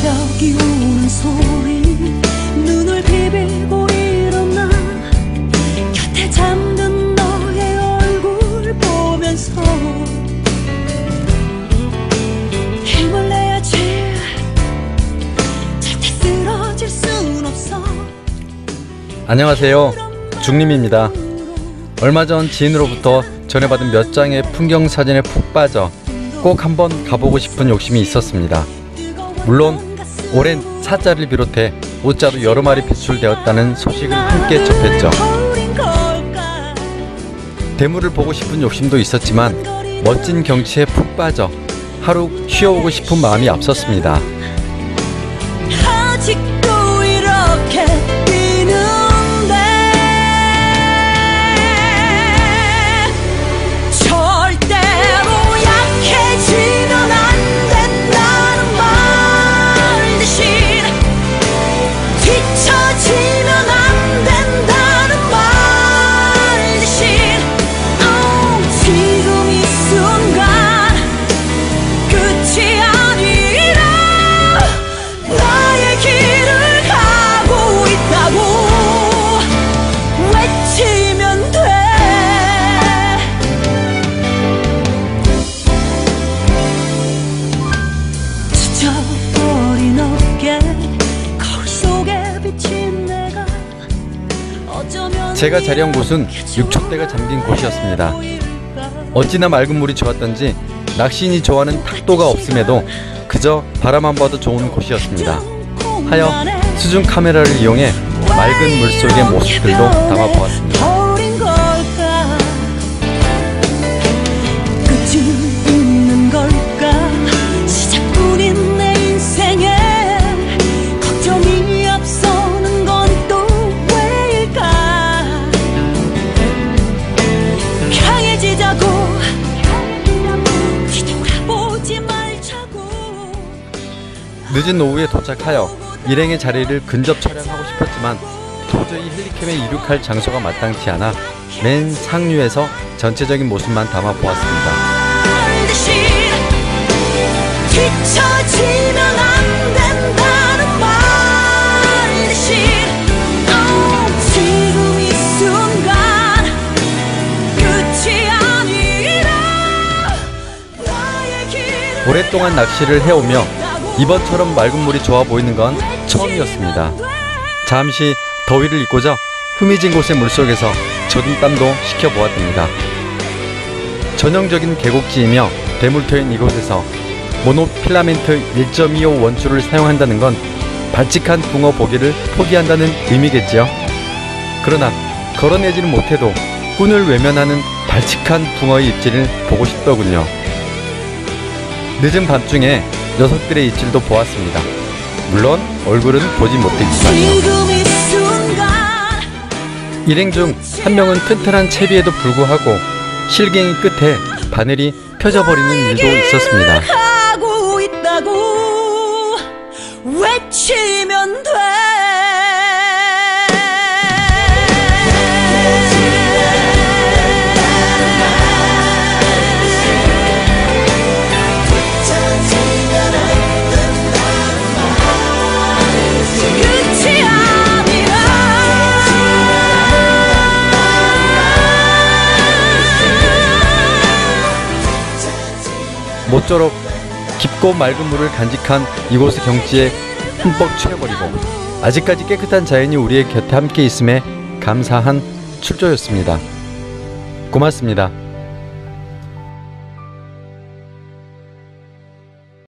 새벽이 우는 소리 눈을 비비고 일어나 곁에 잠든 너의 얼굴 보면서 힘을 내야지 절대 쓰러질 순 없어 안녕하세요. 중림입니다. 얼마 전 지인으로부터 전해받은 몇 장의 풍경 사진에 푹 빠져 꼭 한번 가보고 싶은 욕심이 있었습니다. 물론 올해는 사자를 비롯해 오자도 여러 마리 배출되었다는 소식을 함께 접했죠. 대물을 보고 싶은 욕심도 있었지만 멋진 경치에 푹 빠져 하루 쉬어오고 싶은 마음이 앞섰습니다. 지쳐버린 어깨 거울 속에 비친 내가 어쩌면 제가 자리한 곳은 육척대가 잠긴 곳이었습니다. 어찌나 맑은 물이 좋았던지 낚시인이 좋아하는 탁도가 없음에도 그저 바라만 봐도 좋은 곳이었습니다. 하여 수중 카메라를 이용해 맑은 물속의 모습들도 담아보았습니다. 늦은 오후에 도착하여 일행의 자리를 근접 촬영하고 싶었지만 도저히 헬리캠에 이륙할 장소가 마땅치 않아 맨 상류에서 전체적인 모습만 담아 보았습니다. 나의 길을 오랫동안 낚시를 해오며 이번처럼 맑은 물이 좋아 보이는 건 처음이었습니다. 잠시 더위를 잊고자 흐미진 곳의 물속에서 젖은 땀도 식혀보았답니다. 전형적인 계곡지이며 대물터인 이곳에서 모노필라멘트 1.25 원줄을 사용한다는 건 발칙한 붕어 보기를 포기한다는 의미겠지요. 그러나 걸어내지는 못해도 꾼을 외면하는 발칙한 붕어의 입질을 보고 싶더군요. 늦은 밤중에 녀석들의 입질도 보았습니다. 물론 얼굴은 보지 못했지만요. 일행 중 한 명은 튼튼한 채비에도 불구하고 실갱이 끝에 바늘이 펴져버리는 일도 있었습니다. 모쪼록 깊고 맑은 물을 간직한 이곳의 경치에 흠뻑 취해버리고 아직까지 깨끗한 자연이 우리의 곁에 함께 있음에 감사한 출조였습니다. 고맙습니다.